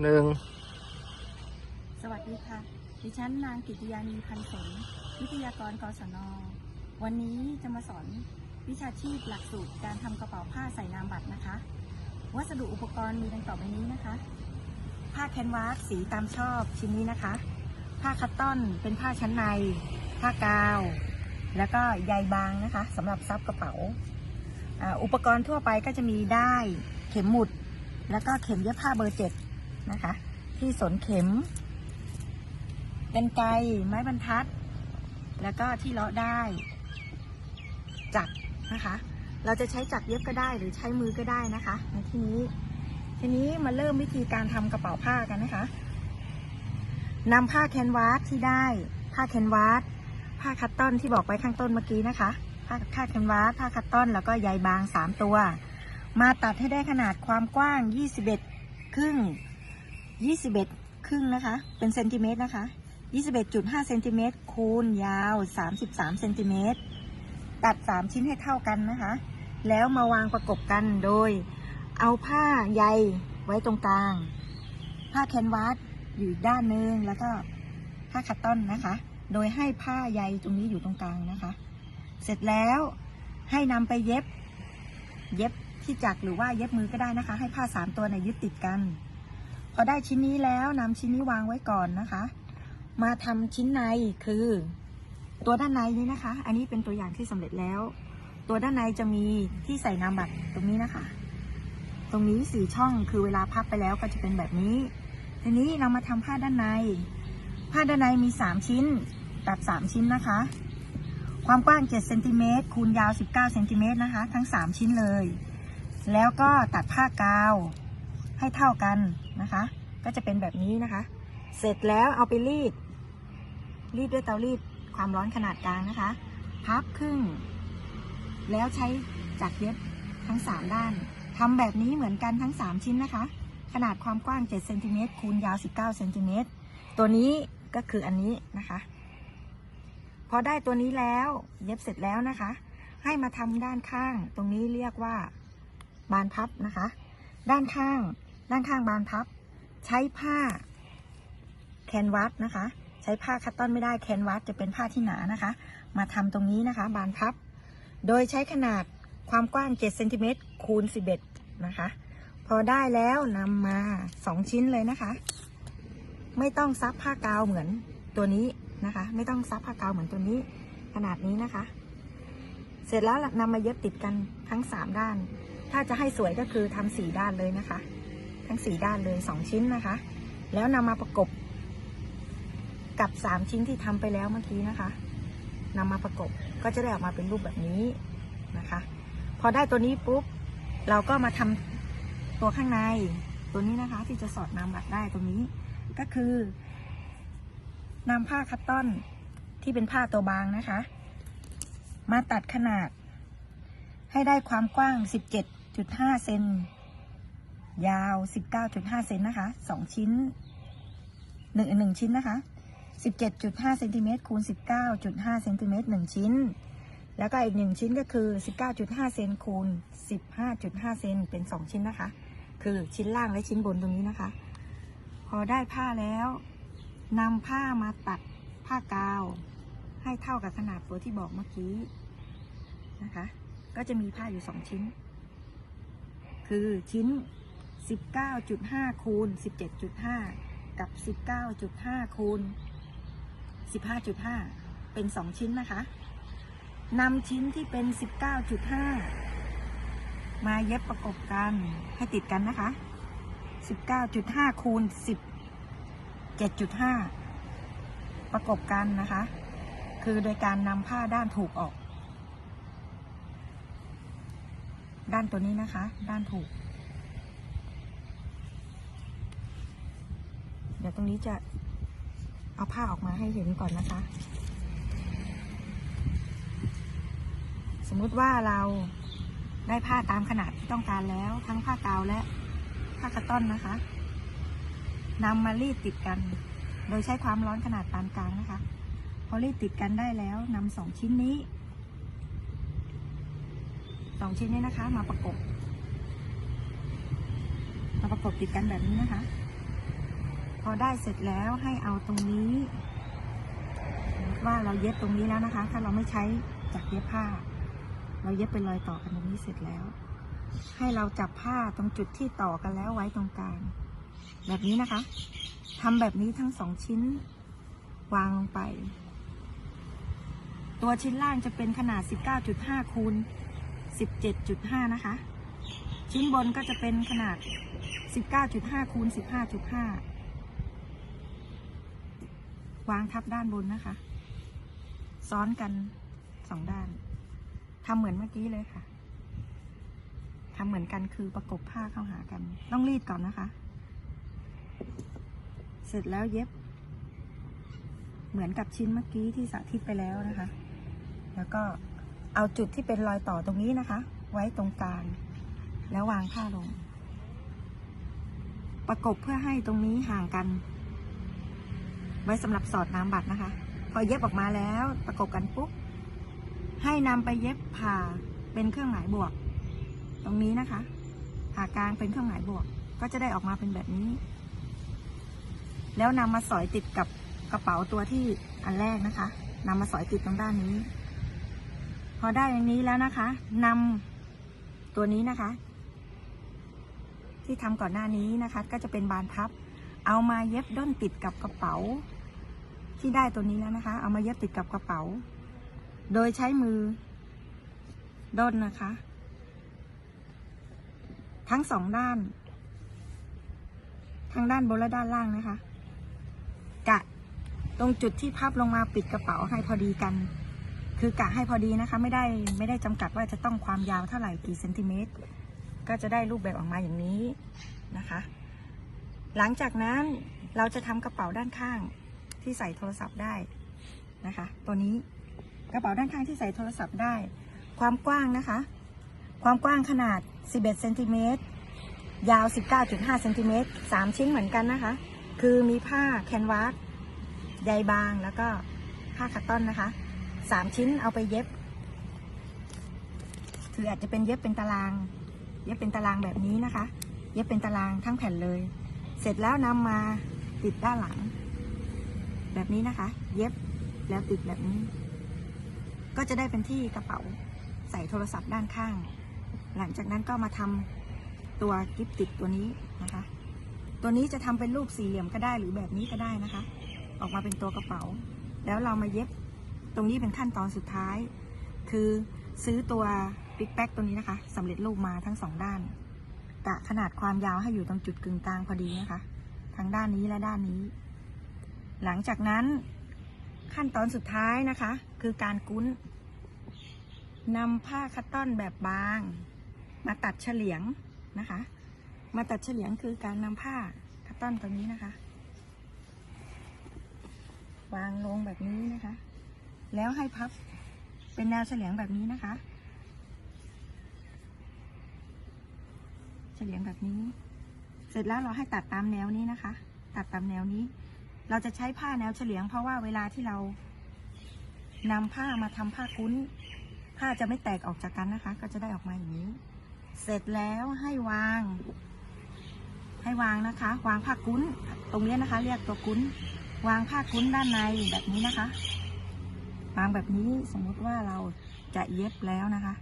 หนึ่งสวัสดีค่ะ ดิฉันนางกิติยานีพันสนวิทยากรกศน วันนี้จะมาสอนวิชาชีพหลักสูตรการทำกระเป๋าผ้าใส่นามบัตรนะคะ วัสดุอุปกรณ์มีดังต่อไปนี้นะคะ ผ้าแคนวาสสีตามชอบชิ้นนี้นะคะ ผ้าคัตตอนเป็นผ้าชั้นใน ผ้ากาว แล้วก็ใยบางนะคะสำหรับซับกระเป๋า อุปกรณ์ทั่วไปก็จะมีได้ายเข็มหมุด แล้วก็เข็มเย็บผ้าเบอร์เจ็ด นะคะ ที่สนเข็มกันไกไม้บรรทัด แล้วก็ที่เลาะได้ จักนะคะ เราจะใช้จักเย็บก็ได้หรือใช้มือก็ได้นะคะในที่นี้ทีนี้มาเริ่มวิธีการทำกระเป๋าผ้ากันนะคะนำผ้าแคนวาสที่ได้ ผ้าแคนวาสผ้าคัตตอนที่บอกไปข้างต้นเมื่อกี้นะคะ ผ้าผ้าแคนวาสผ้าคัตตอนแล้วก็ใยบางสามตัว มาตัดให้ได้ขนาดความกว้าง 21 ครึ่ง 21 ครึ่งนะคะ เป็นเซนติเมตรนะคะ 21.5เซนติเมตรคูณยาว 33เซนติเมตรตัด 3 ชิ้นให้เท่ากันนะคะ แล้วมาวางประกบกันโดย เอาผ้าใยไว้ตรงกลาง ผ้าแคนวาสอยู่ด้านนึงแล้วก็ผ้าคัตตอนนะคะ โดยให้ผ้าใยตรงนี้อยู่ตรงกลางนะคะ เสร็จแล้วให้นำไปเย็บ เย็บที่จักรหรือว่าเย็บมือก็ได้นะคะ ให้ผ้าสามตัวเนี่ยยึดติดกัน พอได้ชิ้นนี้แล้วนำชิ้นนี้วางไว้ก่อนนะคะ มาทำชิ้นในคือ ตัวด้านในนี้นะคะ อันนี้เป็นตัวอย่างที่สำเร็จแล้ว ตัวด้านในจะมีที่ใส่นามบัตรตรงนี้นะคะ ตรงนี้สี่ช่องคือเวลาพับไปแล้วก็จะเป็นแบบนี้ ทีนี้เรามาทำผ้าด้านใน ผ้าด้านในมีสามชิ้นตัดสามชิ้นนะคะ ความกว้าง7เซนติเมตรคูณยาว 19เซนติเมตรนะคะ ทั้ง 3 ชิ้นเลย แล้วก็ตัดผ้ากาว ให้เท่ากันนะคะ ก็จะเป็นแบบนี้นะคะ เสร็จแล้วเอาไปรีด รีดด้วยเตารีดความร้อนขนาดกลางนะคะ พับครึ่ง แล้วใช้จักรเย็บทั้ง 3 ด้านทำแบบนี้เหมือนกันทั้ง 3 ชิ้นนะคะ ขนาดความกว้าง7เซนติเมตรคูณยาว 19เซนติเมตรตัวนี้ก็คืออันนี้นะคะ พอได้ตัวนี้แล้วเย็บเสร็จแล้วนะคะ ให้มาทำด้านข้าง ตรงนี้เรียกว่าบานพับนะคะ ด้านข้าง ด้านข้างบานพับ ใช้ผ้าแคนวาสนะคะ ใช้ผ้าคัตตอนไม่ได้แคนวาสจะเป็นผ้าที่หนานะคะ มาทำตรงนี้นะคะ บานพับ โดยใช้ขนาดความกว้าง7เซนติเมตรคูณ11นะคะ พอได้แล้วนำมา 2 ชิ้นเลยนะคะ ไม่ต้องซับผ้ากาวเหมือนตัวนี้นะคะ ไม่ต้องซับผ้ากาวเหมือนตัวนี้ ขนาดนี้นะคะ เสร็จแล้วนำมาเย็บติดกันทั้ง 3 ด้าน ถ้าจะให้สวยก็คือทำสี่ด้านเลยนะคะ ทั้งสี่ด้านเลยสองชิ้นนะคะ แล้วนำมาประกบ กับสามชิ้นที่ทำไปแล้วเมื่อกี้นะคะนำมาประกบก็จะได้ออกมาเป็นรูปแบบนี้นะคะ พอได้ตัวนี้ปุ๊บ เราก็มาทำตัวข้างในตัวนี้นะคะที่จะสอดนามบัตรได้ตรงนี้ ก็คือนำผ้าคัตตอนที่เป็นผ้าตัวบางนะคะ มาตัดขนาดให้ได้ความกว้าง 17.5 เซน ยาว 19.5 เซนนะคะ 2 ชิ้นหนึ่งหนึ่งชิ้นนะคะ 17.5 เซนติเมตรคูณ 19.5 เซนติเมตร1ชิ้น แล้วก็อีก 1 ชิ้นก็คือ 19.5 เซนคูณ 15.5 เซนเป็น 2 ชิ้นนะคะ คือชิ้นล่างและชิ้นบนตรงนี้นะคะ พอได้ผ้าแล้วนำผ้ามาตัดผ้ากาว ให้เท่ากับขนาดตัวที่บอกเมื่อกี้นะคะ ก็จะมีผ้าอยู่สองชิ้น คือชิ้น 19.5คูณ17.5 กับ 19.5คูณ15.5 เป็น 2 ชิ้นนะคะนำชิ้นที่เป็น 19.5 มาเย็บประกบกันให้ติดกันนะคะ 19.5คูณ17.5 ประกบกันนะคะ คือโดยการนำผ้าด้านถูกออก ด้านตัวนี้นะคะ ด้านถูก เดี๋ยวตรงนี้จะเอาผ้าออกมาให้เห็นก่อนนะคะ สมมุติว่าเราได้ผ้าตามขนาดที่ต้องการแล้ว ทั้งผ้ากาวและผ้าคัตตอนนะคะนำมารีดติดกัน โดยใช้ความร้อนขนาดปานกลางนะคะ พอรีดติดกันได้แล้วนำสองชิ้นนี้สองชิ้นนี้นะคะ มาประกบ มาประกบติดกันแบบนี้นะคะ พอได้เสร็จแล้วให้เอาตรงนี้ว่าเราเย็บตรงนี้แล้วนะคะ ถ้าเราไม่ใช้จักเย็บผ้า เราเย็บเป็นรอยต่อกันตรงนี้เสร็จแล้ว ให้เราจับผ้าตรงจุดที่ต่อกันแล้วไว้ตรงกลางแบบนี้นะคะทำแบบนี้ทั้งสองชิ้นวางลงไป ตัวชิ้นล่างจะเป็นขนาด 19.5คูณ17.5 นะคะ ชิ้นบนก็จะเป็นขนาด 19.5คูณ15.5 วางทับด้านบนนะคะ ซ้อนกันสองด้านทำเหมือนเมื่อกี้เลยค่ะทำเหมือนกันคือประกบผ้าเข้าหากัน ต้องรีดก่อนนะคะ เสร็จแล้วเย็บ เหมือนกับชิ้นเมื่อกี้ที่สาธิตไปแล้วนะคะ แล้วก็เอาจุดที่เป็นรอยต่อตรงนี้นะคะ ไว้ตรงกลางแล้ววางผ้าลง ประกบเพื่อให้ตรงนี้ห่างกัน ไว้สำหรับสอดน้ำบัตรนะคะ พอเย็บออกมาแล้วประกบกันปุ๊บให้นำไปเย็บผ่าเป็นเครื่องหมายบวก ตรงนี้นะคะผ่ากลางเป็นเครื่องหมายบวก ก็จะได้ออกมาเป็นแบบนี้ แล้วนำมาสอยติดกับกระเป๋าตัวที่อันแรกนะคะนำมาสอยติดตรงด้านนี้ พอได้อย่างนี้แล้วนะคะนำตัวนี้นะคะ ที่ทำก่อนหน้านี้นะคะ ก็จะเป็นบานพับ เอามาเย็บด้นติดกับกระเป๋า ที่ได้ตัวนี้แล้วนะคะ เอามาเย็บติดกับกระเป๋า โดยใช้มือ ด้นนะคะ ทั้งสองด้านทั้งด้านบนและด้านล่างนะคะ กะตรงจุดที่พับลงมาปิดกระเป๋าให้พอดีกัน คือกะให้พอดีนะคะ ไม่ได้ไม่ได้จำกัดว่าจะต้องความยาวเท่าไหร่กี่เซนติเมตร ก็จะได้รูปแบบออกมาอย่างนี้นะคะ หลังจากนั้นเราจะทำกระเป๋าด้านข้างที่ใส่โทรศัพท์ได้นะคะ ตัวนี้กระเป๋าด้านข้างที่ใส่โทรศัพท์ได้ ความกว้างนะคะ ความกว้างขนาด 11เซนติเมตรยาว 19.5เซนติเมตร3ชิ้นเหมือนกันนะคะ คือมีผ้าแคนวาสใยบางแล้วก็ผ้าคัตตอนนะคะ 3 ชิ้นเอาไปเย็บ คืออาจจะเป็นเย็บเป็นตาราง เย็บเป็นตารางแบบนี้นะคะ เย็บเป็นตารางทั้งแผ่นเลย เสร็จแล้วนำมาติดด้านหลัง แบบนี้นะคะ เย็บแล้วติดแบบนี้ ก็จะได้เป็นที่กระเป๋าใส่โทรศัพท์ด้านข้าง หลังจากนั้นก็มาทำตัวกิฟติดตัวนี้นะคะ ตัวนี้จะทำเป็นรูปสี่เหลี่ยมก็ได้หรือแบบนี้ก็ได้นะคะ ออกมาเป็นตัวกระเป๋า แล้วเรามาเย็บตรงนี้เป็นขั้นตอนสุดท้าย คือซื้อตัวปิ๊กแป๊กตัวนี้นะคะสำเร็จรูปมาทั้งสองด้าน กะขนาดความยาวให้อยู่ตรงจุดกึ่งกลางพอดีนะคะ ทั้งด้านนี้และด้านนี้ หลังจากนั้นขั้นตอนสุดท้ายนะคะ คือการกุ้นนำผ้าคัตตอนแบบบาง มาตัดเฉลียงนะคะ มาตัดเฉลียงคือการนำผ้าคัตตอนตัวนี้นะคะ วางลงแบบนี้นะคะ แล้วให้พับเป็นแนวเฉลียงแบบนี้นะคะ เฉลียงแบบนี้ เสร็จแล้วเราให้ตัดตามแนวนี้นะคะ ตัดตามแนวนี้ เราจะใช้ผ้าแนวเฉลียง เพราะว่าเวลาที่เรานำผ้ามาทำผ้าคุ้น ผ้าจะไม่แตกออกจากกันนะคะ ก็จะได้ออกมาอย่างนี้ เสร็จแล้วให้วาง ให้วางนะคะ วางผ้ากุ้น ตรงนี้นะคะ เรียกตัวกุ้น วางผ้ากุ้นด้านในแบบนี้นะคะ วางแบบนี้สมมติว่าเราจะเย็บแล้วนะคะ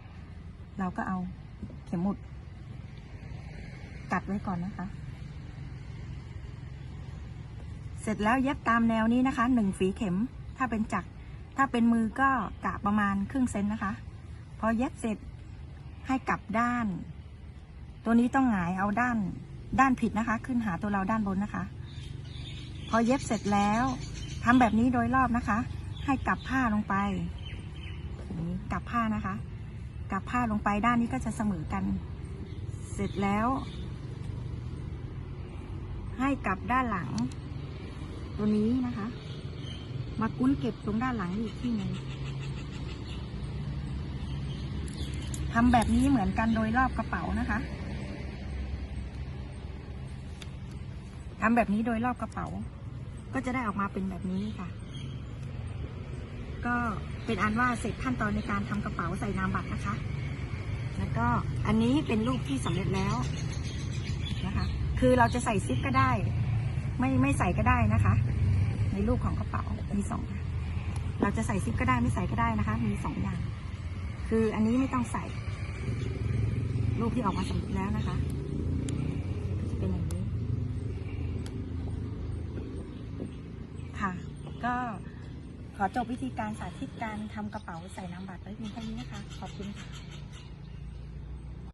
เราก็เอาเข็มหมุด กัดไว้ก่อนนะคะ เสร็จแล้วเย็บตามแนวนี้นะคะหนึ่งฝีเข็ม ถ้าเป็นจักรถ้าเป็นมือก็กะประมาณครึ่งเซนนะคะ พอเย็บเสร็จให้กลับด้าน ตัวนี้ต้องหงายเอาด้านด้านผิดนะคะ ขึ้นหาตัวเราด้านบนนะคะ พอเย็บเสร็จแล้วทำแบบนี้โดยรอบนะคะ ให้กลับผ้าลงไปอย่างนี้กลับผ้านะคะ กลับผ้าลงไปด้านนี้ก็จะเสมอกัน เสร็จแล้ว ให้กับด้านหลัง ตัวนี้นะคะ มากุ้นเก็บตรงด้านหลังอีกที่หนึ่งทำแบบนี้เหมือนกันโดยรอบกระเป๋านะคะทำแบบนี้โดยรอบกระเป๋า ก็จะได้ออกมาเป็นแบบนี้ค่ะ ก็เป็นอันว่าเสร็จขั้นตอนในการทำกระเป๋าใส่นามบัตรนะคะ แล้วก็อันนี้เป็นรูปที่สำเร็จแล้วนะคะ คือเราจะใส่ซิปก็ได้ ไม่ไม่ใส่ก็ได้นะคะ ในรูปของกระเป๋ามีสองเราจะใส่ซิปก็ได้ไม่ใส่ก็ได้นะคะ มีสองอย่าง คืออันนี้ไม่ต้องใส่ รูปที่ออกมาสำเร็จแล้วนะคะจะเป็นอย่างนี้ ค่ะ ก็ขอจบวิธีการสาธิตการทำกระเป๋าใส่นามบัตรไว้เพียงแค่นี้นะคะ ขอบคุณค่ะ